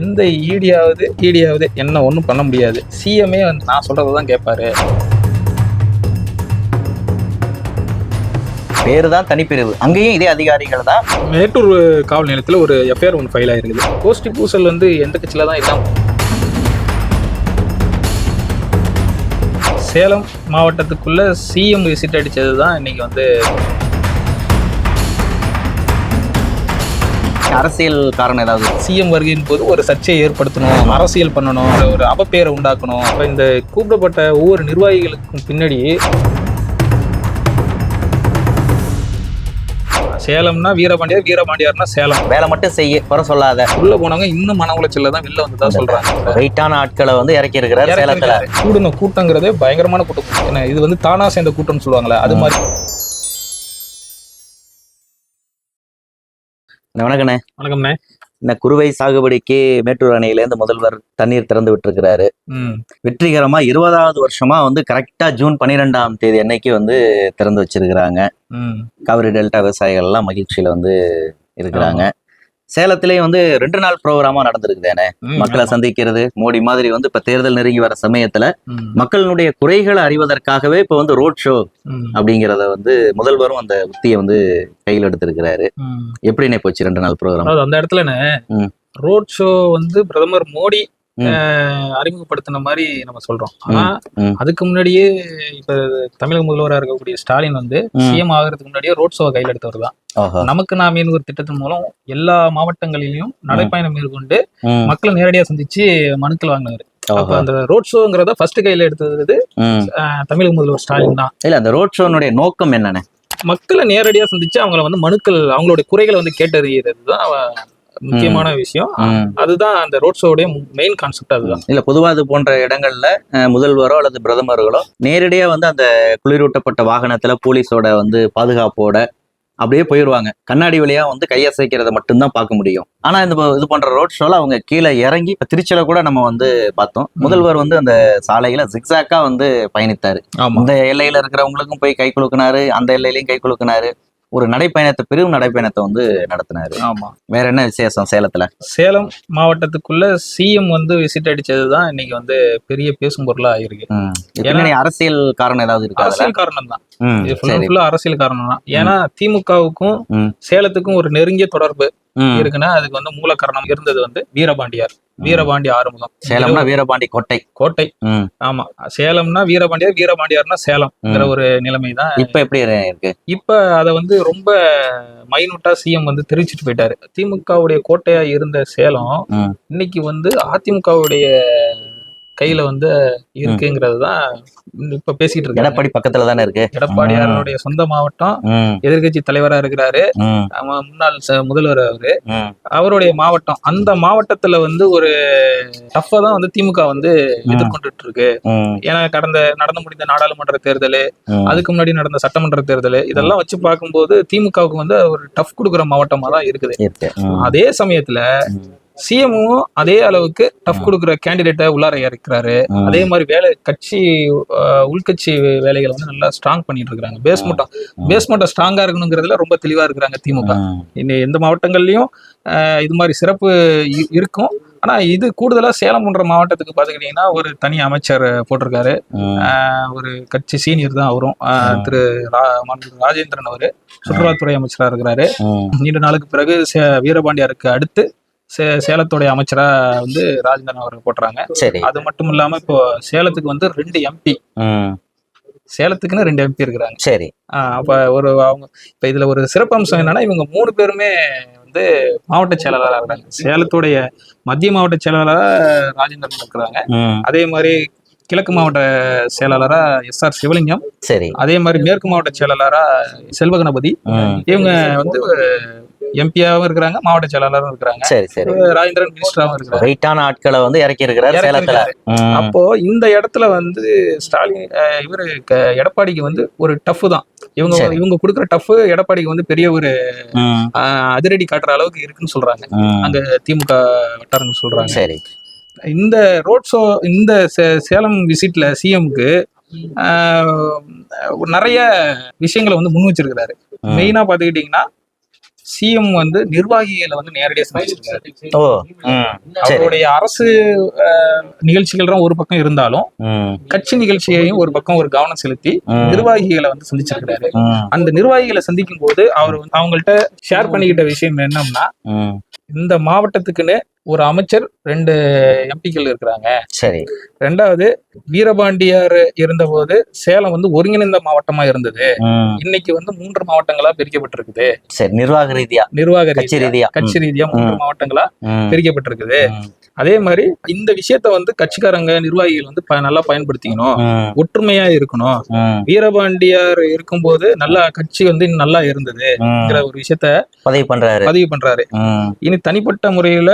எந்த ஈடியாவது ஈடியாவது என்ன ஒன்றும் பண்ண முடியாது. சிஎம்ஏ வந்து நான் சொல்றதை தான் கேட்பாரு. பேரு தான் தனிப்பிரிவு. அங்கேயும் இதே அதிகாரிகள் தான். மேட்டூர் காவல் நிலையத்தில் ஒரு எஃப்ஐஆர் ஒன்று ஃபைல் ஆயிருக்குது கோஷ்டி பூசல் வந்து எந்த கட்சியில் தான் இல்லாம சேலம் மாவட்டத்துக்குள்ள சிஎம் விசிட் அடிச்சது தான் இன்னைக்கு வந்து அரசியல் காரணம் ஏதாவது? சிஎம் வருகையின் போது ஒரு சர்ச்சையை ஏற்படுத்தணும் அரசியல் பண்ணணும் ஒரு அவப்பெயரை உண்டாக்கணும். அப்போ இந்த கூப்பிடப்பட்ட ஒவ்வொரு நிர்வாகிகளுக்கும் பின்னாடி சேலம்னா வீரபாண்டியார் வீரபாண்டியார்னா சேலம். வேலை மட்டும் செய்ய குறை சொல்லாத. உள்ள போனவங்க இன்னும் மன உளைச்சல்ல தான் வெளில வந்து தான் சொல்றாங்க. வெயிட்டான ஆட்களை வந்து இறக்கி இருக்கிறார் சேலத்துல. கூடுன கூட்டங்கிறதே பயங்கரமான கூட்டம். இது வந்து தானா சேர்ந்த கூட்டம்னு சொல்லுவாங்களே அது மாதிரி. வணக்கண்ணே. வணக்கம்ண்ணே. இந்த குறுவை சாகுபடிக்கு மேட்டூர் அணையிலேருந்து முதல்வர் தண்ணீர் திறந்து விட்டுருக்கிறாரு. ம். வெற்றிகரமா இருபதாவது வருஷமா வந்து கரெக்டா ஜூன் பன்னிரெண்டாம் தேதி அன்னைக்கு வந்து திறந்து வச்சிருக்கிறாங்க. காவிரி டெல்டா விவசாயிகள் எல்லாம் மகிழ்ச்சியில வந்து இருக்கிறாங்க. சேலத்திலேயும் வந்து ரெண்டு நாள் ப்ரோக்ராமா நடந்திருக்குதேனே மக்களை சந்திக்கிறது மோடி மாதிரி வந்து இப்ப தேர்தல் நெருங்கி வர சமயத்துல ம், மக்களுடைய குறைகளை அறிவதற்காகவே இப்ப வந்து ரோட் ஷோ அப்படிங்கிறத வந்து முதல்வரும் அந்த உத்தியை வந்து கையில் எடுத்திருக்கிறாரு. எப்படின்னே போச்சு ரெண்டு நாள் ப்ரோக்ராம் அந்த இடத்துலண்ணே ம். ரோட் ஷோ வந்து பிரதமர் மோடி அறிமுகப்படுத்தின மாதிரி நம்ம சொல்றோம். ஆனா. அதுக்கு முன்னாடியே இப்ப தமிழக முதல்வராக இருக்கக்கூடிய ஸ்டாலின் வந்து. சிஎம் ஆகிறதுக்கு முன்னாடியே ரோட் ஷோவை கையில் எடுத்தவர் தான். நமக்கு நாமேன்னு ஒரு திட்டத்தின் மூலம் எல்லா மாவட்டங்களிலும் நடைப்பயணம் மேற்கொண்டு மக்களை நேரடியா சந்திச்சு மனுக்கள் வாங்கினாரு அப்ப அந்த ரோட் ஷோங்கிறத ஃபர்ஸ்ட் கையில எடுத்தது தமிழக முதல்வர் ஸ்டாலின் தான். இல்ல அந்த ரோட் ஷோனுடைய நோக்கம் என்னன்னு? மக்களை நேரடியா சந்திச்சு அவங்கள வந்து மனுக்கள் அவங்களுடைய குறைகளை வந்து கேட்டறியறது தான் முக்கியமான விஷயம். அதுதான் அந்த ரோட் ஷோடைய மெயின் கான்செப்ட் அதுதான். இல்ல பொதுவா இது போன்ற இடங்கள்ல முதல்வரோ அல்லது பிரதமர்களோ நேரடியா வந்து அந்த குளிரூட்டப்பட்ட வாகனத்துல போலீஸோட வந்து பாதுகாப்போட அப்படியே போயிடுவாங்க கண்ணாடி வழியா வந்து கையசைக்கிறத மட்டும்தான் பார்க்க முடியும். ஆனா இந்த இது போன்ற ரோட் ஷோல அவங்க கீழே இறங்கி இப்ப திருச்சியில கூட நம்ம வந்து பார்த்தோம். முதல்வர் வந்து அந்த சாலையில ஜிக்ஸாக்கா வந்து பயணித்தாரு. இந்த எல்லையில இருக்கிறவங்களுக்கும் போய் கை குலுக்குனாரு அந்த எல்லையிலயும் கை குலுக்குனாரு. ஒரு நடைப்பயணத்தை பெரும் நடைப்பயணத்தை வந்து நடத்தினாரு. ஆமா. வேற என்ன விசேஷம் சேலத்துல? சேலம் மாவட்டத்துக்குள்ள சிஎம் வந்து விசிட் அடிச்சது தான் இன்னைக்கு வந்து பெரிய பேசும் பொருளா பின்னாடி அரசியல் காரணம் ஏதாவது இருக்கா? அரசியல் காரணம் தான் இது ஃபுல்லா அரசியல் காரணம் தான் ஏன்னா திமுகவுக்கும். சேலத்துக்கும் ஒரு நெருங்கிய தொடர்பு. இருக்குன்னா அதுக்கு வந்து மூல காரணம் இருந்தது வந்து வீரபாண்டியார். வீரபாண்டி ஆறுமுகம். சேலம்னா வீரபாண்டி கோட்டை. கோட்டை. ஆமா. சேலம்னா வீரபாண்டியார் வீரபாண்டியார்னா சேலம்ங்கிற ஒரு நிலைமை தான் இப்ப எப்படி இருக்கு? இப்ப அத வந்து ரொம்ப மைனூட்டா சிஎம் வந்து தெரிவிச்சிட்டு போயிட்டாரு. திமுகவுடைய கோட்டையா இருந்த சேலம். இன்னைக்கு வந்து அதிமுகவுடைய கையில வந்து இருக்குங்கிறது தான் இப்ப பேசிட்டு இருக்காங்க எடப்பாடி பக்கத்துல தானே இருக்கு? எடப்பாடியாருடைய சொந்த மாவட்டம் ம், எதிர்க்கட்சி தலைவரா இருக்கிறாரு. முன்னாள் முதல்வர் அவரு. அவருடைய மாவட்டம் அந்த மாவட்டத்துல வந்து ஒரு டஃபா தான் வந்து திமுக வந்து எதிர்கொண்டுட்டு இருக்கு ஏன்னா கடந்த நடந்து முடிந்த நாடாளுமன்ற தேர்தல். அதுக்கு முன்னாடி நடந்த சட்டமன்ற தேர்தல் இதெல்லாம் வச்சு பார்க்கும்போது திமுகவுக்கு வந்து ஒரு டஃப் கொடுக்குற மாவட்டமா தான் இருக்குது. இருக்கு. அதே சமயத்துல சிஎம்மும் அதே அளவுக்கு டஃப் கொடுக்குற கேண்டிடேட்டை உள்ளார இறக்குறாரு. அதே மாதிரி வேலை கட்சி உள்கட்சி வேலைகளை வந்து நல்லா ஸ்ட்ராங் பண்ணிட்டு இருக்காங்க பேஸ்மெண்ட்டம் பேஸ்மெண்ட்டை ஸ்ட்ராங்கா இருக்கணுங்கிறதுல ரொம்ப தெளிவா இருக்கிறாங்க திமுக இன்னும் எந்த மாவட்டங்கள்லயும் இது மாதிரி சிறப்பு இருக்கும். ஆனா இது கூடுதலா சேலம் போன்ற மாவட்டத்துக்கு பாத்துக்கிட்டீங்கன்னா ஒரு தனி அமைச்சர் போட்டிருக்காரு. ஒரு கட்சி சீனியர் தான் அவரும். திரு ராஜேந்திரன் அவரு. சுற்றுலாத்துறை அமைச்சரா இருக்கிறாரு. நீண்ட நாளுக்கு பிறகு சே- வீரபாண்டியாருக்கு அடுத்து சே சேலத்துடைய அமைச்சரா வந்து ராஜேந்திரன் அவர்கள் போட்டுறாங்க. சரி. அது மட்டும் இல்லாம இப்போ சேலத்துக்கு வந்து ரெண்டு எம்பி ம், சேலத்துக்குன்னு ரெண்டு எம்பி இருக்கிறாங்க. சரி. அப்ப ஒரு அவங்க இப்ப இதுல ஒரு சிறப்பம்சம் என்னன்னா இவங்க மூணு பேருமே வந்து மாவட்ட செயலாளராக இருக்காங்க. சேலத்துடைய மத்திய மாவட்ட செயலாளரா ராஜேந்திரன் இருக்கிறாங்க. அதே மாதிரி கிழக்கு மாவட்ட செயலாளரா எஸ் ஆர் சிவலிங்கம். சரி. அதே மாதிரி மேற்கு மாவட்ட செயலாளரா செல்வ கணபதி ம், இவங்க வந்து எம்பியாவும் இருக்கிறாங்க மாவட்ட செயலாளரும் இருக்கிறாங்க. சரி சரி. ராஜேந்திரன் மினிஸ்டராகவும் இருக்கிறாரு. வெயிட்டான ஆட்களை வந்து இறக்கி இருக்கிறார் சேலத்துல. அப்போ இந்த இடத்துல வந்து ஸ்டாலின் இவரு எடப்பாடிக்கு வந்து ஒரு டஃப் தான். இவங்க. இவங்க கொடுக்குற டஃப் எடப்பாடிக்கு வந்து பெரிய ஒரு அதிரடி காட்டுற அளவுக்கு இருக்குன்னு சொல்றாங்க. அங்க திமுக வட்டாரங்கள் சொல்றாங்க. சரி. இந்த ரோட் ஷோ இந்த சேலம் விசிட்ல சிஎம்க்கு நிறைய விஷயங்களை வந்து முன் வச்சிருக்கிறாரு. மெயினா பாத்துக்கிட்டீங்கன்னா சிஎம் வந்து நிர்வாகிகளை வந்து நேரடியாக சந்திச்சிருக்காரு. அவருடைய அரசு அஹ், நிகழ்ச்சிகள்லாம் ஒரு பக்கம் இருந்தாலும் கட்சி நிகழ்ச்சியையும் ஒரு பக்கம் ஒரு கவனம் செலுத்தி. நிர்வாகிகளை வந்து சந்திச்சிருக்கிறாரு. அந்த நிர்வாகிகளை சந்திக்கும் போது அவர் அவங்கள்ட்ட ஷேர் பண்ணிக்கிட்ட விஷயம் என்னன்னா இந்த மாவட்டத்துக்குன்னு ஒரு அமைச்சர் ரெண்டு எம்பிக்கள் இருக்கிறாங்க. சரி. ரெண்டாவது வீரபாண்டியார் இருந்தபோது சேலம் வந்து ஒருங்கிணைந்த மாவட்டமா இருந்தது. இன்னைக்கு வந்து மூன்று மாவட்டங்களா பிரிக்கப்பட்டிருக்குது. சரி நிர்வாக ரீதியா? நிர்வாக கட்சி ரீதியா? கட்சி ரீதியா மூன்று மாவட்டங்களா பிரிக்கப்பட்டிருக்குது. அதே மாதிரி இந்த விஷயத்த வந்து கட்சிக்காரங்க நிர்வாகிகள் வந்து நல்லா பயன்படுத்திக்கணும். ஒற்றுமையா இருக்கணும். வீரபாண்டியார் இருக்கும்போது நல்லா கட்சி வந்து நல்லா இருந்ததுங்கிற. ஒரு விஷயத்த பதவி பண்றாரு. பதிவு பண்றாரு. இனி தனிப்பட்ட முறையில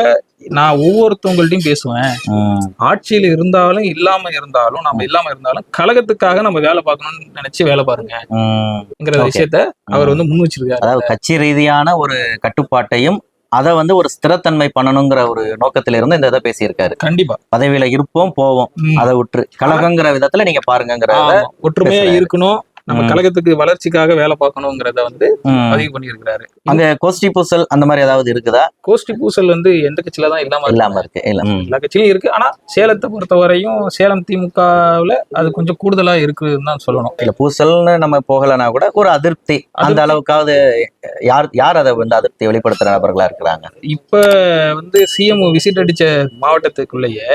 நான் ஒவ்வொருத்தவங்கள்ட்டையும் பேசுவேன் ஆட்சியில் இருந்தாலும் இல்லாம இருந்தாலும் நம்ம இல்லாம இருந்தாலும் கழகத்துக்காக நம்ம வேலை பார்க்கணும்னு நினைச்சு வேலை. Okay. விஷயத்த அவர் வந்து முன் வச்சிருக்காரு அதாவது கட்சி ரீதியான ஒரு கட்டுப்பாட்டையும் அதை வந்து ஒரு ஸ்திரத்தன்மை பண்ணணுங்கிற ஒரு நோக்கத்துல இருந்து இந்த இதை பேசியிருக்காரு கண்டிப்பா பதவியில இருப்போம் போவோம். அதை விட்டு கழகங்கிற விதத்துல நீங்க பாருங்கிறத ஆமா. ஒற்றுமையா. இருக்கணும் நம்ம. கழகத்துக்கு வளர்ச்சிக்காக வேலை பார்க்கணுங்கிறத வந்து. பதிவு பண்ணியிருக்கிறாரு அங்க கோஷ்டி பூசல் அந்த மாதிரி ஏதாவது இருக்குதா கோஷ்டி பூசல் வந்து எந்த கட்சியில தான் இல்லாம. இல்லாம இருக்கு. எல்லா கட்சியிலும் இருக்கு ஆனா சேலத்தை பொறுத்த வரையும் சேலம் திமுகவுல அது கொஞ்சம் கூடுதலா இருக்குன்னு தான் சொல்லணும் இல்ல பூசல்னு நம்ம போகலனா கூட ஒரு அதிருப்தி அந்த. அளவுக்காவது யார் யார் அதை வந்து அதிருப்தி வெளிப்படுத்துற நபர்களா இருக்கிறாங்க இப்ப வந்து சிஎம் விசிட் அடிச்ச மாவட்டத்துக்குள்ளேயே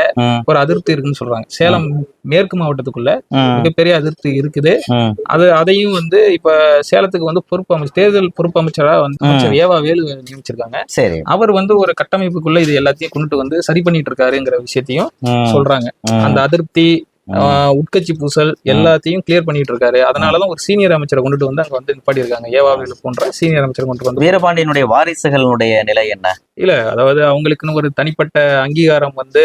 ஒரு அதிருப்தி இருக்குன்னு சொல்றாங்க சேலம் மேற்கு மாவட்டத்துக்குள்ள மிகப்பெரிய அதிருப்தி இருக்குது. அது அதையும் வந்து இப்ப சேலத்துக்கு வந்து பொறுப்பு அமைச்சர் தேர்தல் பொறுப்பு அமைச்சரா வந்து ஏவா வேலு நியமிச்சிருக்காங்க. சரி. அவர் வந்து ஒரு கட்டமைப்புக்குள்ள இது எல்லாத்தையும் கொண்டுட்டு வந்து சரி பண்ணிட்டு இருக்காருங்கிற விஷயத்தையும் சொல்றாங்க. அந்த அதிருப்தி உட்கட்சி பூசல் எல்லாத்தையும் கிளியர் பண்ணிட்டு இருக்காரு. அதனாலதான் ஒரு சீனியர் அமைச்சரை கொண்டுட்டு வந்து அங்க வந்து நிப்பாடி இருக்காங்க. ஏவா வேலு போன்ற சீனியர் அமைச்சர் கொண்டு வந்து வீரபாண்டியனுடைய வாரிசுகளுடைய நிலை என்ன? இல்ல அதாவது அவங்களுக்குன்னு ஒரு தனிப்பட்ட அங்கீகாரம் வந்து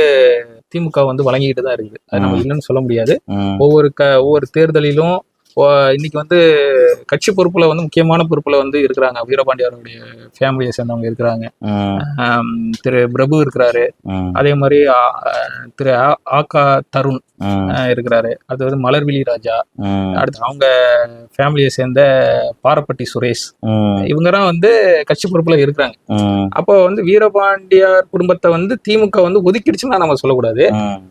திமுக வந்து வழங்கிட்டு தான் இருக்குது. அது நம்ம. இல்லைன்னு சொல்ல முடியாது. ஒவ்வொரு க ஒவ்வொரு தேர்தலிலும் இன்னைக்கு வந்து கட்சி பொறுப்புல வந்து முக்கியமான பொறுப்புல வந்து இருக்கிறாங்க. வீரபாண்டியாருடைய ஃபேமிலியை சேர்ந்தவங்க இருக்கிறாங்க. திரு பிரபு இருக்கிறாரு. அதே மாதிரி திரு ஆகா தருண் இருக்கிறாரு. அது வந்து மலர்விழி ராஜா. அடுத்து அவங்க ஃபேமிலியை சேர்ந்த பாரப்பட்டி சுரேஷ். ம், இவங்கலாம் வந்து கட்சி பொறுப்புல இருக்கிறாங்க. அப்போ வந்து வீரபாண்டியார் குடும்பத்தை வந்து திமுக வந்து ஒதுக்கிடுச்சுன்னா நம்ம சொல்லக்கூடாது.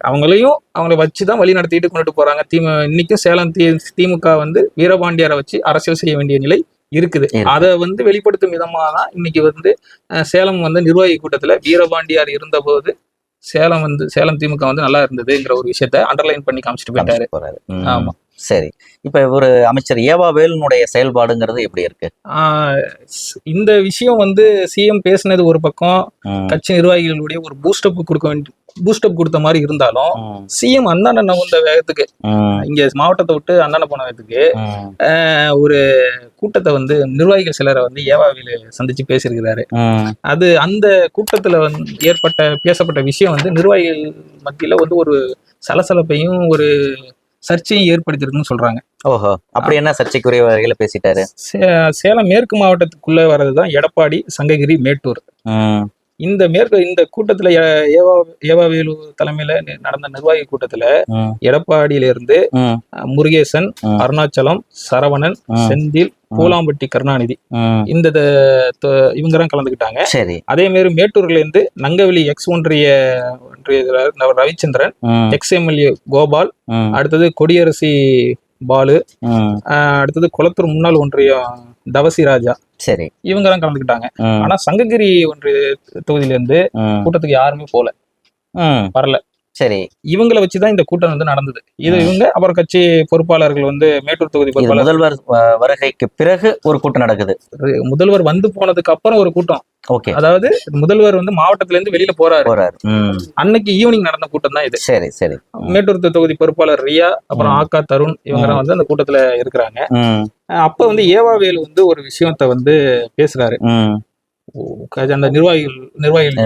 அவங்களையும் அவங்கள வச்சு தான் வழி நடத்திட்டு கொண்டுட்டு போறாங்க. திமு இன்னைக்கும் சேலம் திமுக வந்து வீரபாண்டியாரை வச்சு அரசியல் செய்ய வேண்டிய நிலை இருக்குது இருக்கு. அதை வந்து வெளிப்படுத்தும் விதமா தான் இன்னைக்கு வந்து சேலம் வந்து நிர்வாகி கூட்டத்துல வீரபாண்டியார் இருந்தபோது சேலம் வந்து சேலம் திமுக வந்து நல்லா இருந்ததுங்கிற ஒரு விஷயத்த அண்டர்லைன் பண்ணி காமிச்சிட்டு போயிட்டாரு ஆமா. சரி. இப்ப ஒரு அமைச்சர் ஏவா வேலுனுடைய செயல்பாடுங்கிறது எப்படி இருக்கு? இந்த விஷயம் வந்து சிஎம் பேசினது ஒரு பக்கம் கட்சி நிர்வாகிகளுடைய ஒரு பூஸ்டப் கொடுக்க வேண்டிய பூஸ்டப் கொடுத்த மாதிரி இருந்தாலும் சிஎம் அண்ணாண்ட நகுந்த வேகத்துக்கு இங்க மாவட்டத்தை விட்டு அண்ணாண்ட போன வேகத்துக்கு ஒரு கூட்டத்தை வந்து நிர்வாகிகள் சிலரை வந்து ஏவாவில சந்திச்சு பேசியிருக்கிறாரு. அது அந்த கூட்டத்துல வந்து ஏற்பட்ட பேசப்பட்ட விஷயம் வந்து நிர்வாகிகள் மத்தியில வந்து ஒரு சலசலப்பையும் ஒரு சர்ச்சையும் ஏற்படுத்தியிருக்குன்னு சொல்றாங்க. ஓஹோ. அப்படி என்ன சர்ச்சைக்குரிய வகையில பேசிட்டாரு? சேலம் மேற்கு மாவட்டத்துக்குள்ள வர்றதுதான் எடப்பாடி சங்ககிரி மேட்டூர். இந்த மேற்கு இந்த கூட்டத்துல ஏவா ஏவாவேலு தலைமையில நடந்த நிர்வாகி கூட்டத்துல எடப்பாடியில இருந்து முருகேசன். அருணாச்சலம் சரவணன். செந்தில் பூலாம்பட்டி கருணாநிதி. இந்த இவங்க தான் கலந்துக்கிட்டாங்க. சரி. அதே மாதிரி மேட்டூர்ல இருந்து நங்கவெளி எக்ஸ் ஒன்றிய ஒன்றிய ரவிச்சந்திரன் எக்ஸ் எம்எல்ஏ கோபால் அடுத்தது கொடியரசி பாலு. அடுத்தது குளத்தூர் முன்னாள் ஒன்றியம் தவசி ராஜா. சரி. இவங்க தான் கலந்துக்கிட்டாங்க ஆனா சங்ககிரி ஒன்றிய தொகுதியில இருந்து கூட்டத்துக்கு யாருமே போல. வரல. சரி. இவங்களை வச்சுதான் இந்த கூட்டம் வந்து நடந்தது. இது இவங்க அப்புறம் கட்சி பொறுப்பாளர்கள் வந்து மேட்டூர் தொகுதி பொறுப்பாளர் முதல்வர் வருகைக்கு பிறகு ஒரு கூட்டம் நடக்குது. முதல்வர் வந்து போனதுக்கு அப்புறம் ஒரு கூட்டம். ஓகே. அதாவது முதல்வர் வந்து மாவட்டத்துல இருந்து வெளியில போறாரு. அன்னைக்கு ஈவினிங் நடந்த கூட்டம் தான் இது. சரி சரி. மேட்டூர் தொகுதி பொறுப்பாளர் ரியா அப்புறம். ஆக்கா தருண் இவங்க வந்து அந்த கூட்டத்துல இருக்கிறாங்க. அப்ப வந்து ஏவாவேலு வந்து ஒரு விஷயத்த வந்து பேசுறாரு. அந்த நிர்வாகிகள் நிர்வாகிகள்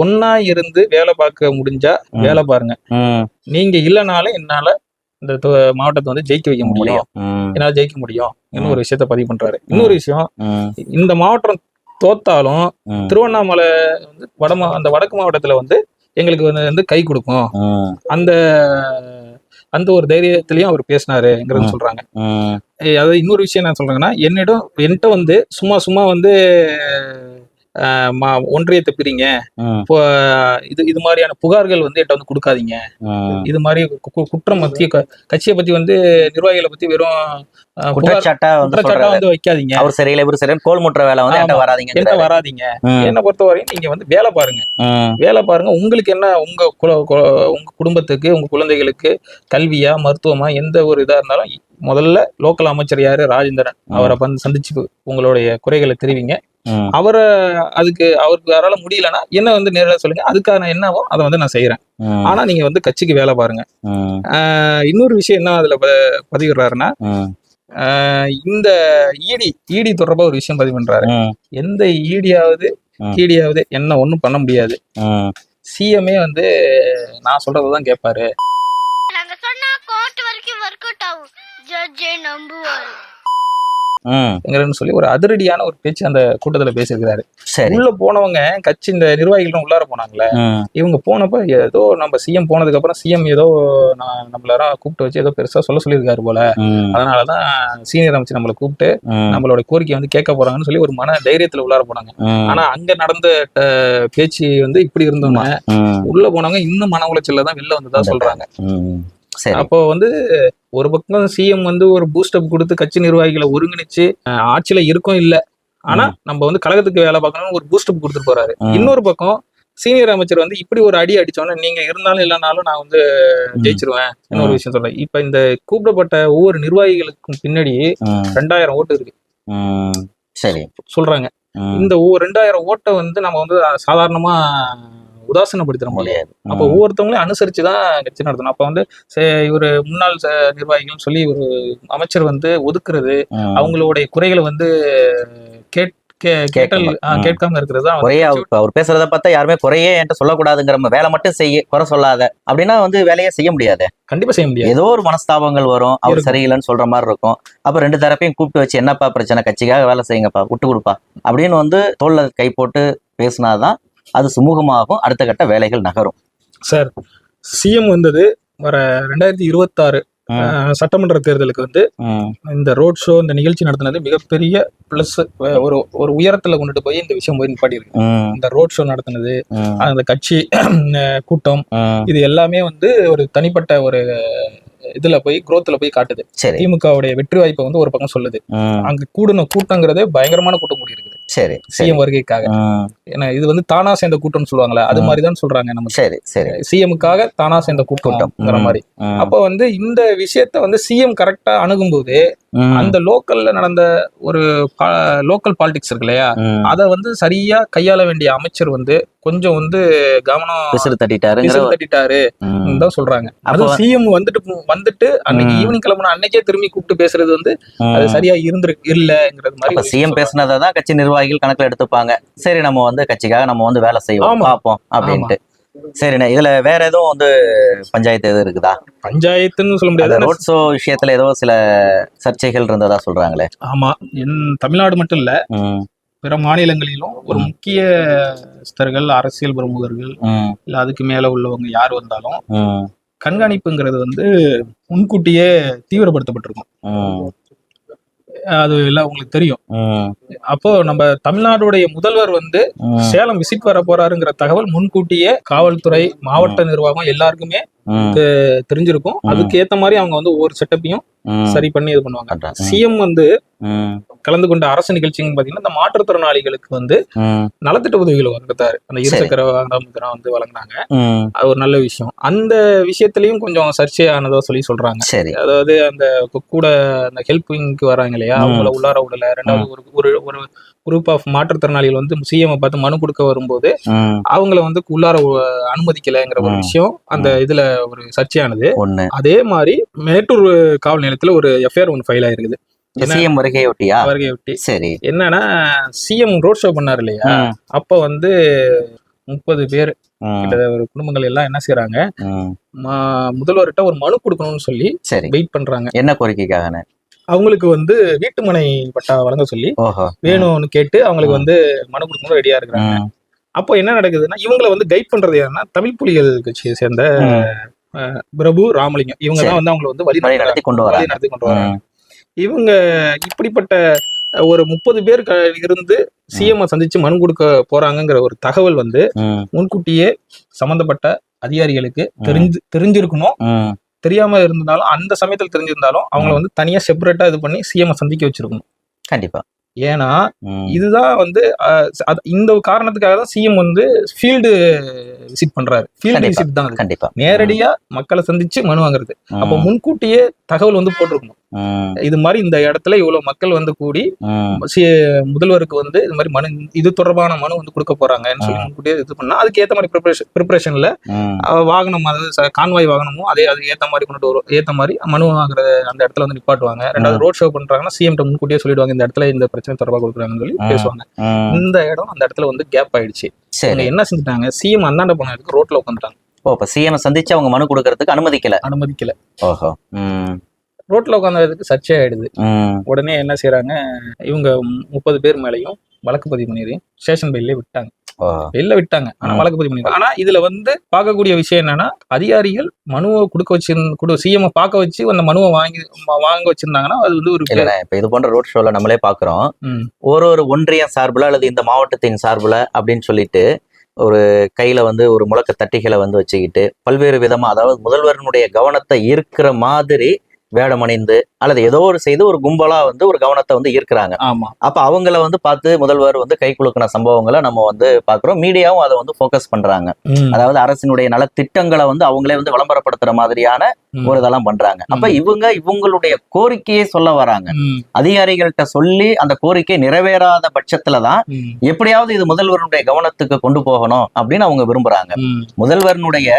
ஒன்னா இருந்து வேலை பார்க்க முடிஞ்சா. வேலை பாருங்க. நீங்க இல்லைனாலும் என்னால இந்த மாவட்டத்தை வந்து ஜெயிக்க வைக்க முடியும். என்னால ஜெயிக்க முடியும். ஒரு விஷயத்த பதிவு பண்றாரு. இன்னொரு விஷயம் இந்த மாவட்டம் தோத்தாலும் திருவண்ணாமலை வந்து வட அந்த வடக்கு மாவட்டத்துல வந்து எங்களுக்கு வந்து கை கொடுக்கும். அந்த அந்த ஒரு தைரியத்திலயும் அவர் பேசினாருங்கிறது. சொல்றாங்க. அதாவது இன்னொரு விஷயம் என்ன சொல்றேங்கன்னா என்னிடம் என்கிட்ட வந்து சும்மா சும்மா வந்து ஒன்றியத்தை பிரிங்க இது இது மாதிரியான புகார்கள் வந்து என்கிட்ட வந்து கொடுக்காதீங்க. இது மாதிரி குற்றம் மத்திய க- கட்சியை பத்தி வந்து நிர்வாகிகளை பத்தி வெறும் குற்றச்சாட்டா வந்து வைக்காதீங்க. அவர் சரியில்லை இவர் சரியில்லை கோல் முட்டுற வேலை வந்து ஆமா. வராதீங்க என்கிட்ட வராதீங்க. என்னை பொறுத்தவரையும் நீங்க வந்து வேலை பாருங்க. வேலை பாருங்க. உங்களுக்கு என்ன உங்க உங்க குடும்பத்துக்கு உங்க குழந்தைகளுக்கு கல்வியா மருத்துவமா எந்த ஒரு இதா இருந்தாலும் முதல்ல லோக்கல் அமைச்சர் யாரு? ராஜேந்திரன். அவரை வந்து சந்திச்சு உங்களுடைய குறைகளை தெரிவிங்க. அவரை அதுக்கு அவருக்கு யாரால முடியலன்னா என்ன வந்து நேரில் சொல்லுங்க. அதுக்கான என்னவோ அதை வந்து நான் செய்யறேன் ஆனா நீங்க வந்து கட்சிக்கு வேலை பாருங்க. இன்னொரு விஷயம் என்ன அதுல பதிவிடுறாருன்னா இந்த இடி இடி தொடர்பா ஒரு விஷயம் பதிவு பண்றாரு எந்த ஈடியாவது ம். கீடியாவது என்ன ஒண்ணும் பண்ண முடியாது. சிஎம்ஏ வந்து நான் சொல்றதான் கேட்பாரு நாங்க சொன்னா கோர்ட் வரைக்கும் ஒர்க் அவுட் ஆகும் நம்புவாரு. சொல்லி ஒரு அதிரடியான ஒரு பேச்சு அந்த கூட்டத்துல பேசியிருக்கிறாரு. உள்ள போனவங்க கட்சி இந்த நிர்வாகிகள் உள்ளார போனாங்கல்ல ம், இவங்க போனப்ப ஏதோ நம்ம சிஎம் போனதுக்கு அப்புறம் சிஎம் ஏதோ நான் நம்மளார கூப்பிட்டு வச்சு ஏதோ பெருசா சொல்ல சொல்லியிருக்காரு போல. அதனாலதான் சீனியர் அமைச்சர் நம்மளை கூப்பிட்டு நம்மளோட கோரிக்கை வந்து கேட்க போறாங்கன்னு சொல்லி ஒரு மன தைரியத்துல உள்ளார போனாங்க. ஆனா அங்க நடந்த பேச்சு வந்து இப்படி இருந்தோம்னா ம், உள்ள போனவங்க இன்னும் மன உளைச்சல்ல தான் வெளில வந்ததா சொல்றாங்க. அப்போ வந்து ஒரு பக்கம் சிஎம் வந்து ஒரு பூஸ்டப் கொடுத்து கட்சி நிர்வாகிகளை ஒருங்கிணைச்சு ஆட்சியில இருக்கோம் இல்ல. ஆனா நம்ம வந்து கழகத்துக்கு வேலை பார்க்கணும்னு ஒரு பூஸ்டப் கொடுத்துட்டு போறாரு. இன்னொரு பக்கம் சீனியர் அமைச்சர் வந்து இப்படி ஒரு அடி அடிச்சோன்னா நீங்க இருந்தாலும் இல்லைனாலும் நான் வந்து ஜெயிச்சிருவேன். இன்னொரு விஷயம் சொல்றேன் இப்ப இந்த கூப்பிடப்பட்ட ஒவ்வொரு நிர்வாகிகளுக்கும் பின்னாடி ரெண்டாயிரம் ஓட்டு இருக்கு. சரி. சொல்றாங்க. இந்த ரெண்டாயிரம் ஓட்டை வந்து நம்ம வந்து சாதாரணமா உதாசீனப்படுத்திட முடியாது. அப்போ ஒவ்வொருத்தவங்களையும் அனுசரிச்சு தான் கட்சி நடத்தணும். அப்போ வந்து இவர் முன்னாள் நிர்வாகிகள்னு சொல்லி ஒரு அமைச்சர் வந்து ஒதுக்குறது. அவங்களுடைய குறைகளை வந்து கேட் கேட்காம. இருக்கிறது குறைய அவர் பேசுறத பார்த்தா யாருமே குறையே என்கிட்ட சொல்லக்கூடாதுங்கிற வேலை மட்டும் செய்ய குறை சொல்லாத. அப்படின்னா வந்து வேலையே செய்ய முடியாது. கண்டிப்பா செய்ய முடியாது. ஏதோ ஒரு மனஸ்தாபங்கள் வரும். அவர். சரியில்லைன்னு சொல்ற மாதிரி இருக்கும். அப்ப ரெண்டு தரப்பையும் கூப்பிட்டு வச்சு என்னப்பா பிரச்சனை? கட்சிக்காக வேலை செய்யுங்கப்பா விட்டு கொடுப்பா. அப்படின்னு வந்து தோல்ல கை போட்டு பேசினாதான் அது சுமூகமாகும். அடுத்த கட்ட வேலைகள் நகரும். சார் சிஎம் வந்தது வர ரெண்டாயிரத்தி இருபத்தாறு. சட்டமன்ற தேர்தலுக்கு வந்து இந்த ரோட் ஷோ இந்த நிகழ்ச்சி நடத்தினது மிகப்பெரிய பிளஸ் ஒரு ஒரு உயரத்துல கொண்டுட்டு போய் இந்த விஷயம் போய் நிப்பாட்டி இருக்கு. ம், இந்த ரோட் ஷோ நடத்தினது அந்த கட்சி கூட்டம். இது எல்லாமே வந்து ஒரு தனிப்பட்ட ஒரு இதுல போய் growthல போய் காட்டுது. திமுகவுடைய வெற்றி வாய்ப்பை வந்து ஒரு பக்கம் சொல்லுது. அங்க கூடின கூட்டங்கிறதே பயங்கரமான கூட்டம் கூடி இருக்குது சரி. சிஎம் வருகைக்காக ஏன்னா இது வந்து தானா சேர்ந்த கூட்டம்னு சொல்லுவாங்களே அது ம். மாதிரி தான் சொல்றாங்க நம்ம சரி சரி. சிஎம்முக்காக தானா சேர்ந்த கூட்டம்ங்கிற. மாதிரி. அப்போ வந்து இந்த விஷயத்த வந்து சிஎம் கரெக்டா அணுகும்போது அந்த லோக்கல்ல நடந்த ஒரு லோக்கல் பாலிடிக்ஸ் இருக்கு இல்லையா. அதை வந்து சரியா கையாள வேண்டிய அமைச்சர் வந்து கொஞ்சம் வந்து கவனம் தட்டிட்டாரு ம், தான் சொல்றாங்க அது சிஎம் வந்துட்டு வந்துட்டு அன்னைக்கு. ஈவினிங் கிளம்புன அன்னைக்கே திரும்பி கூப்பிட்டு பேசுறது வந்து. அது சரியா இருந்திருக்கு இல்லங்கிறது மாதிரி சிஎம் விஷயம் பேசுனதை தான் கட்சி நிர்வாகிகள் கணக்குல எடுத்துப்பாங்க சரி நம்ம வந்து கட்சிக்காக நம்ம வந்து வேலை செய்வோம். பார்ப்போம் அப்படின்ட்டு சரிண்ணே. இதுல வேற எதுவும் வந்து பஞ்சாயத்து எதுவும் இருக்குதா. பஞ்சாயத்துன்னு சொல்ல முடியாது. ரோட் ஷோ விஷயத்துல ஏதோ சில சர்ச்சைகள் இருந்ததா சொல்றாங்களே? ஆமா. என் தமிழ்நாடு மட்டும் இல்ல பிற மாநிலங்களிலும் ஒரு முக்கிய ஸ்தர்கள் அரசியல் பிரமுகர்கள் இல்ல அதுக்கு மேல உள்ளவங்க யார் வந்தாலும் கண்காணிப்புங்கிறது வந்து முன்கூட்டியே தீவிரப்படுத்தப்பட்டிருக்கும். அது எல்லாம் உங்களுக்கு தெரியும். அப்போ நம்ம தமிழ்நாடுடைய முதல்வர் வந்து சேலம் விசிட் வர போறாருங்கிற தகவல் முன்கூட்டியே காவல்துறை மாவட்ட நிர்வாகம் எல்லாருக்குமே தெரிஞ்சிருக்கும். அதுக்கு ஏத்த மாதிரி அவங்க வந்து ஒவ்வொரு செட்டப்பையும் சரி பண்ணி இது பண்ணுவாங்க. சிஎம் வந்து கலந்து கொண்ட அரசு நிகழ்ச்சின்னு பாத்தீங்கன்னா இந்த மாற்றுத்திறனாளிகளுக்கு வந்து நலத்திட்ட உதவிகள் வழங்குறாரு. அந்த. இருசக்கர வாகனம் வந்து வழங்கினாங்க அது ஒரு நல்ல விஷயம். அந்த விஷயத்திலயும் கொஞ்சம் சர்ச்சையானதா சொல்லி சொல்றாங்க. சரி. அதாவது அந்த கூட அந்த ஹெல்பிங்க்கு வராங்க இல்லையா. அவங்கள உள்ளார விடல. ரெண்டாவது ஒரு ஒரு ஒரு குரூப் ஆஃப் மாற்றுத்திறனாளிகள் வந்து சிஎம் பார்த்து மனு கொடுக்க வரும்போது அவங்கள வந்து உள்ளார அனுமதிக்கலைங்கிற ஒரு. விஷயம் அந்த இதுல ஒரு சர்ச்சையானது. அதே மாதிரி மேட்டூர் காவல் நிலையத்துல ஒரு எஃப்ஐஆர் ஒன்று ஃபைல் ஆயிருக்குது? சிஎம் வருகையொட்டியா? வருகை ஒட்டி சரி. என்னன்னா சிஎம் ரோட் ஷோ பண்ணாரு இல்லையா? அப்ப வந்து முப்பது பேர் ஒரு குடும்பங்கள் எல்லாம் என்ன ம- முதல்வர்கிட்ட ஒரு மனு கொடுக்கணும்னு சொல்லி சரி. வெயிட் பண்றாங்க. என்ன கோரிக்கைக்காகண்ணே அவங்களுக்கு வந்து வீட்டுமனை பட்டா வழங்க சொல்லி வேணும்னு கேட்டு அவங்களுக்கு வந்து மனு கொடுக்கணும் ரெடியா இருக்கிறாங்க. அப்போ என்ன நடக்குதுன்னா இவங்களை வந்து கைட் பண்றது யாருன்னா தமிழ் புலிகள் கட்சியை சேர்ந்த பிரபு ராமலிங்கம் இவங்க தான் வந்து அவங்களை வந்து வழி நடத்தி கொண்டு வழி நடத்தி கொண்டு வராங்க. இவங்க இப்படிப்பட்ட ஒரு முப்பது பேர் இருந்து சிஎம் சந்திச்சு மனு கொடுக்க போறாங்கங்கிற ஒரு தகவல் வந்து முன்கூட்டியே சம்பந்தப்பட்ட அதிகாரிகளுக்கு தெரிஞ்சு தெரிஞ்சிருக்கணும். தெரியாம இருந்தாலும் அந்த சமயத்துல தெரிஞ்சிருந்தாலும் அவங்கள வந்து தனியா செப்பரேட்டா இது பண்ணி சிஎம் சந்திக்க வச்சிருக்கணும். கண்டிப்பா. ஏன்னா இதுதான் வந்து இந்த காரணத்துக்காக தான் சிஎம் வந்து ஃபீல்டு விசிட் பண்றாரு. ஃபீல்டு. விசிட் தான் கண்டிப்பா. நேரடியா மக்களை சந்திச்சு மனு வாங்குறது. அப்போ முன்கூட்டியே தகவல் வந்து போட்டிருக்கணும். இது மாதிரி இந்த இடத்துல இவ்வளவு மக்கள் வந்து கூடி முதல்வருக்கு வந்து இது மாதிரி மனு இது தொடர்பான மனு வந்து கொடுக்க போறாங்கன்னு சொல்லி முன்கூட்டியே இது பண்ணா அதுக்கு ஏத்த மாதிரி ப்ரிப்பரேஷன் ப்ரிப்பரேஷன்ல வாகனம் அதாவது ச- கான்வாய் வாகனமும் அதே அதுக்கு ஏத்த மாதிரி கொண்டு வரும். ஏத்த மாதிரி மனு வாங்குற அந்த இடத்துல வந்து நிப்பாட்டுவாங்க. ரெண்டாவது ரோட் ஷோ பண்றாங்கன்னா சிஎம் முன்கூட்டியே சொல்லிடுவாங்க இந்த இடத்துல இந்த பிரச்சனை தொடர்பாக கொடுக்குறாங்கன்னு சொல்லி. பேசுவாங்க. இந்த இடம் அந்த இடத்துல வந்து கேப் ஆயிடுச்சு. என்ன செஞ்சுட்டாங்க? சிஎம் அந்தாண்ட போனதுக்கு ரோட்ல உட்காந்துட்டாங்க. ஓ இப்ப சிஎம் சந்திச்சு அவங்க மனு கொடுக்கறதுக்கு அனுமதிக்கல? அனுமதிக்கல. ஓஹோ. ரோட்ல உட்காந்ததுக்கு சர்ச்சை ஆயிடுது. உடனே என்ன செய்றாங்க இவங்க முப்பது பேர் மேலயும் வழக்கு பதிவு பண்ணி ஸ்டேஷன் பெயிலே விட்டாங்க. வெளில விட்டாங்க ஆனா. வழக்கு பதிவு பண்ணி ஆனா இதுல வந்து பார்க்கக்கூடிய விஷயம் என்னன்னா அதிகாரிகள் மனுவை கொடுக்க வச்சு கொடு சிஎம் பார்க்க வச்சு அந்த மனுவை வாங்கி வாங்க வச்சிருந்தாங்கன்னா அது வந்து ஒரு இப்ப இது போன்ற ரோட் ஷோல நம்மளே பாக்குறோம். ஒரு ஒரு ஒன்றியம் சார்புல அல்லது இந்த மாவட்டத்தின் சார்புல அப்படின்னு சொல்லிட்டு ஒரு கையில வந்து ஒரு முழக்க தட்டிகளை வந்து வச்சுக்கிட்டு பல்வேறு விதமா அதாவது முதல்வரினுடைய கவனத்தை ஈர்க்கிற மாதிரி வேடமணிந்து அல்லது ஏதோ ஒரு செய்து ஒரு கும்பலா வந்து ஒரு கவனத்தை வந்து ஈர்க்கிறாங்க ஆமா அப்ப அவங்கள வந்து பார்த்து முதல்வர் வந்து கை குலுக்கின சம்பவங்களை நம்ம வந்து பாக்குறோம் மீடியாவும் அதை வந்து ஃபோக்கஸ் பண்றாங்க. அதாவது அரசினுடைய நல திட்டங்களை வந்து அவங்களே வந்து விளம்பரப்படுத்துற மாதிரியான. ஒரு இதெல்லாம் பண்றாங்க அப்ப. இவங்க இவங்களுடைய கோரிக்கையை சொல்ல வராங்க. அதிகாரிகள்கிட்ட சொல்லி அந்த கோரிக்கை நிறைவேறாத பட்சத்துலதான். எப்படியாவது இது முதல்வருடைய கவனத்துக்கு கொண்டு போகணும் அப்படின்னு அவங்க விரும்புறாங்க ம்.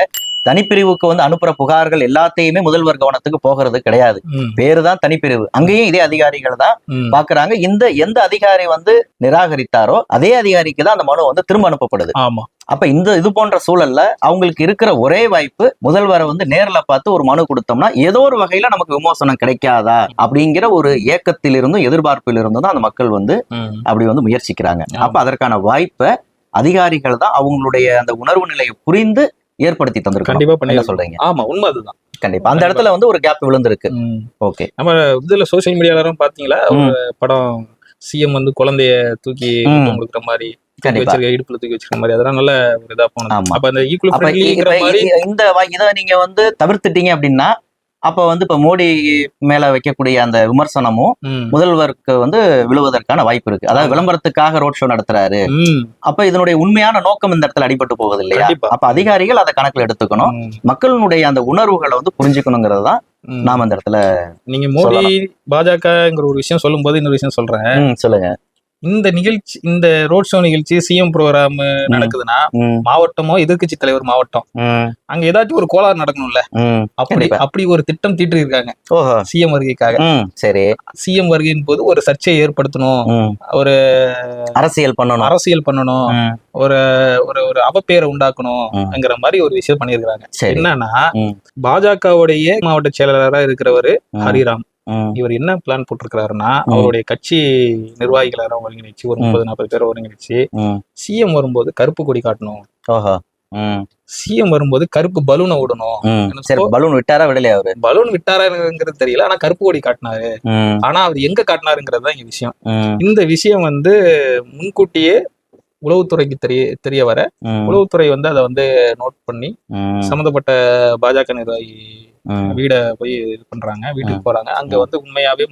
தனிப்பிரிவுக்கு வந்து அனுப்புற புகார்கள் எல்லாத்தையுமே முதல்வர் கவனத்துக்கு போகிறது கிடையாது ம். பேரு தான் தனிப்பிரிவு அங்கேயும் இதே அதிகாரிகள் தான். பாக்குறாங்க இந்த எந்த அதிகாரி வந்து நிராகரித்தாரோ அதே அதிகாரிக்கு தான் அந்த மனு வந்து திரும்ப அனுப்பப்படுது ஆமா அப்ப இந்த இது போன்ற சூழல்ல அவங்களுக்கு இருக்கிற ஒரே வாய்ப்பு முதல்வரை வந்து நேர்ல பார்த்து ஒரு மனு கொடுத்தோம்னா ஏதோ ஒரு வகையில நமக்கு விமோசனம் கிடைக்காதா அப்படிங்கிற ஒரு ஏக்கத்திலிருந்தும் எதிர்பார்ப்பிலிருந்தும் தான் அந்த மக்கள் வந்து. அப்படி வந்து முயற்சிக்கிறாங்க. அப்ப அதற்கான வாய்ப்பை அதிகாரிகள் தான் அவங்களுடைய அந்த உணர்வு நிலையை புரிந்து ஏற்படுத்தி தந்திருக்காங்க கண்டிப்பா பண்ணி சொல்றீங்க? ஆமா உண்மை அதுதான். கண்டிப்பா. அந்த இடத்துல வந்து ஒரு கேப் விழுந்திருக்கு. ஓகே நம்ம இதுல சோசியல் மீடியாலும் பாத்தீங்களா? படம் சிஎம் வந்து குழந்தைய தூக்கி கொடுக்குற மாதிரி இடுப்புல தூக்கி வச்சிருக்க மாதிரி அதெல்லாம் நல்ல ஒரு இதா போனது. அப்ப அந்த ஈக்குவல் இந்த இதை நீங்க வந்து தவிர்த்துட்டீங்க அப்படின்னா அப்ப வந்து இப்ப மோடி மேல வைக்கக்கூடிய அந்த விமர்சனமும். முதல்வருக்கு வந்து விழுவதற்கான வாய்ப்பு இருக்கு அதாவது விளம்பரத்துக்காக ரோட் ஷோ நடத்துறாரு. அப்ப இதனுடைய உண்மையான நோக்கம் இந்த இடத்துல அடிபட்டு போகுது இல்லையா. அப்ப அதிகாரிகள் அதை கணக்குல எடுத்துக்கணும். மக்களுடைய அந்த உணர்வுகளை வந்து புரிஞ்சுக்கணுங்கிறது தான். நாம இந்த இடத்துல நீங்க மோடி பாஜகங்கிற ஒரு விஷயம் சொல்லும் போது இன்னொரு விஷயம் சொல்றேன் சொல்லுங்க இந்த நிகழ்ச்சி இந்த ரோட் ஷோ நிகழ்ச்சி சிஎம் ப்ரோக்ராம் நடக்குதுன்னா மாவட்டமோ எதிர்க்கட்சி தலைவர் மாவட்டம். அங்க ஏதாச்சும் ஒரு கோளாறு நடக்கணும்ல. அப்படி. அப்படி ஒரு திட்டம் தீட்டி இருக்காங்க சிஎம் வருகைக்காக. சரி. சிஎம் வருகையின் போது ஒரு சர்ச்சையை ஏற்படுத்தணும். ஒரு அரசியல் பண்ணணும். அரசியல் பண்ணணும். ஒரு ஒரு ஒரு அவப்பேரை உண்டாக்கணும்ங்கிற மாதிரி ஒரு விஷயம் பண்ணியிருக்காங்க சரி. என்னன்னா. பாஜகவுடைய மாவட்ட செயலாளரா இருக்கிறவரு ஹரிராம். இவர் என்ன பிளான் போட்டிருக்கிறாருன்னா. அவருடைய கட்சி நிர்வாகிகள் ஒருங்கிணைச்சு ஒரு. முப்பது நாற்பது பேர் ஒருங்கிணைச்சு. சிஎம் வரும்போது கருப்பு கொடி காட்டணும். சிஎம் வரும்போது கருப்பு பலூனை விடணும். சரி பலூன் விட்டாரா விடலையா அவரு? பலூன் விட்டாராங்கிறது தெரியல ஆனா கருப்பு கொடி காட்டினாரு. ஆனா அவர் எங்க காட்டினாருங்கிறது தான் இங்க விஷயம். இந்த விஷயம் வந்து முன்கூட்டியே உளவுத்துறைக்கு தெரிய தெரிய வர. உளவுத்துறை வந்து அதை வந்து நோட் பண்ணி சம்மந்தப்பட்ட பாஜக நிர்வாகி வீட போய் இது பண்றாங்க வீட்டுக்கு. போறாங்க. அங்க வந்து உண்மையாவே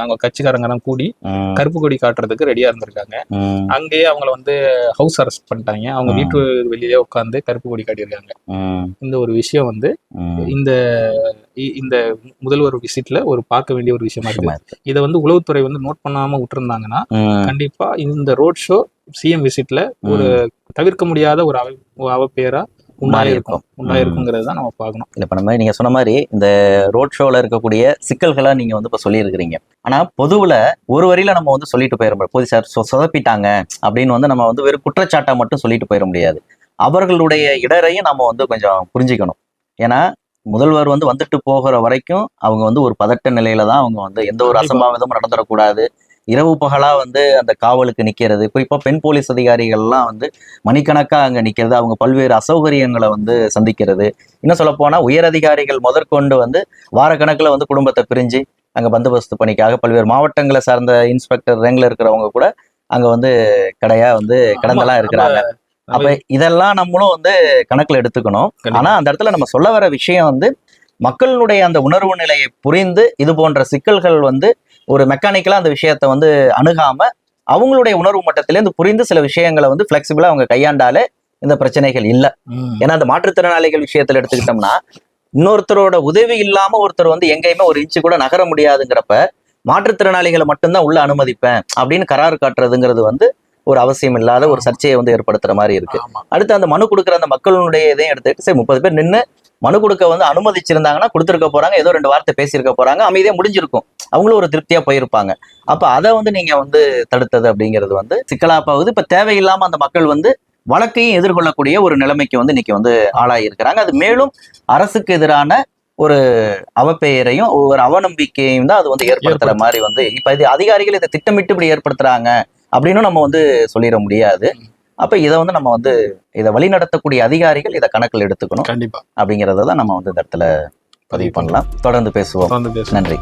அவங்க கட்சிக்காரங்க எல்லாம் கூடி கருப்பு கொடி காட்டுறதுக்கு ரெடியா இருந்திருக்காங்க. அங்கேயே அவங்கள வந்து ஹவுஸ் அரெஸ்ட் பண்ணிட்டாங்க. அவங்க. வீட்டு வெளியே உட்காந்து கருப்பு கொடி காட்டியிருக்காங்க. இந்த ஒரு விஷயம் வந்து. இந்த இந்த முதல்வர் விசிட்ல ஒரு பார்க்க வேண்டிய ஒரு விஷயமா இருக்கு. இதை வந்து உளவுத்துறை வந்து நோட் பண்ணாம விட்டுருந்தாங்கன்னா கண்டிப்பா இந்த ரோட் ஷோ சிஎம் விசிட்ல ஒரு தவிர்க்க முடியாத ஒரு அவ அவப்பேரா உண்டாயிருக்கும். உண்டாயிருக்குங்கிறது தான் நம்ம பார்க்கணும். இல்ல இப்ப நம்ம நீங்க சொன்ன மாதிரி இந்த ரோட் ஷோல இருக்கக்கூடிய சிக்கல்களா நீங்க வந்து இப்ப சொல்லியிருக்கிறீங்க. ஆனா பொதுவுல ஒரு வரியில நம்ம வந்து சொல்லிட்டு போயிட முடியாது. போலீஸ் சார் சொதப்பிட்டாங்க அப்படின்னு வந்து நம்ம வந்து வெறும் குற்றச்சாட்டா மட்டும் சொல்லிட்டு போயிட முடியாது. அவர்களுடைய இடரையும் நம்ம வந்து கொஞ்சம் புரிஞ்சுக்கணும். ஏன்னா முதல்வர் வந்து வந்துட்டு போகிற வரைக்கும் அவங்க வந்து ஒரு பதட்ட நிலையில தான் அவங்க வந்து எந்த ஒரு. அசம்பாவிதமும் நடந்துடக்கூடாது. இரவு பகலா வந்து அந்த காவலுக்கு நிக்கிறது. குறிப்பா பெண் போலீஸ் அதிகாரிகள்லாம் வந்து மணிக்கணக்கா அங்க நிக்கிறது. அவங்க பல்வேறு அசௌகரியங்களை வந்து சந்திக்கிறது. இன்னும் சொல்ல போனா உயர் அதிகாரிகள் முதற்கொண்டு வந்து வாரக்கணக்குல வந்து குடும்பத்தை பிரிஞ்சு அங்க பந்தோபஸ்து பணிக்காக பல்வேறு மாவட்டங்களை சார்ந்த இன்ஸ்பெக்டர் ரேங்க்ல இருக்கிறவங்க கூட அங்க வந்து கடையா வந்து கடந்தெல்லாம் இருக்கிறாங்க. அப்ப இதெல்லாம் நம்மளும் வந்து கணக்குல எடுத்துக்கணும். ஆனா அந்த இடத்துல நம்ம சொல்ல வர விஷயம் வந்து மக்களுடைய அந்த உணர்வு நிலையை புரிந்து இது போன்ற சிக்கல்கள் வந்து ஒரு மெக்கானிக்கலா அந்த விஷயத்தை வந்து அணுகாம அவங்களுடைய உணர்வு மட்டத்திலேருந்து புரிந்து சில விஷயங்களை வந்து ஃபிளெக்சிபிளா அவங்க கையாண்டாலே இந்த பிரச்சனைகள் இல்லை. ஏன்னா அந்த மாற்றுத்திறனாளிகள் விஷயத்துல எடுத்துக்கிட்டோம்னா இன்னொருத்தரோட உதவி இல்லாம ஒருத்தர் வந்து எங்கேயுமே ஒரு இன்ச்சு கூட நகர முடியாதுங்கிறப்ப மாற்றுத்திறனாளிகளை மட்டும்தான் உள்ள அனுமதிப்பேன் அப்படின்னு கராறு காட்டுறதுங்கிறது வந்து ஒரு அவசியம் இல்லாத ஒரு சர்ச்சையை வந்து ஏற்படுத்துற மாதிரி இருக்கு. அடுத்து அந்த மனு கொடுக்குற அந்த மக்களுடைய இதையும் எடுத்துக்கிட்டு சரி முப்பது பேர் நின்று மனு கொடுக்க வந்து அனுமதிச்சிருந்தாங்கன்னா கொடுத்துருக்க போறாங்க. ஏதோ ரெண்டு வார்த்தை பேசியிருக்க போறாங்க. அமைதியா முடிஞ்சிருக்கும். அவங்களும் ஒரு திருப்தியா போயிருப்பாங்க. அப்ப அதை வந்து நீங்க வந்து தடுத்தது அப்படிங்கிறது வந்து சிக்கலா போகுது இப்ப தேவையில்லாம அந்த மக்கள் வந்து வழக்கையும் எதிர்கொள்ளக்கூடிய ஒரு நிலைமைக்கு வந்து இன்னைக்கு வந்து ஆளாகி இருக்கிறாங்க அது மேலும் அரசுக்கு எதிரான ஒரு அவப்பெயரையும் ஒரு அவநம்பிக்கையும் தான் அது வந்து ஏற்படுத்துற மாதிரி வந்து இப்ப இது அதிகாரிகள் இதை திட்டமிட்டு இப்படி ஏற்படுத்துறாங்க அப்படின்னு நம்ம வந்து சொல்லிட முடியாது. அப்ப இதை வந்து நம்ம வந்து இதை வழிநடத்தக்கூடிய அதிகாரிகள் இதை கணக்கில் எடுத்துக்கணும் கண்டிப்பா. அப்படிங்கறத தான் நம்ம வந்து இந்த இடத்துல பதிவு பண்ணலாம். தொடர்ந்து பேசுவோம். நன்றி.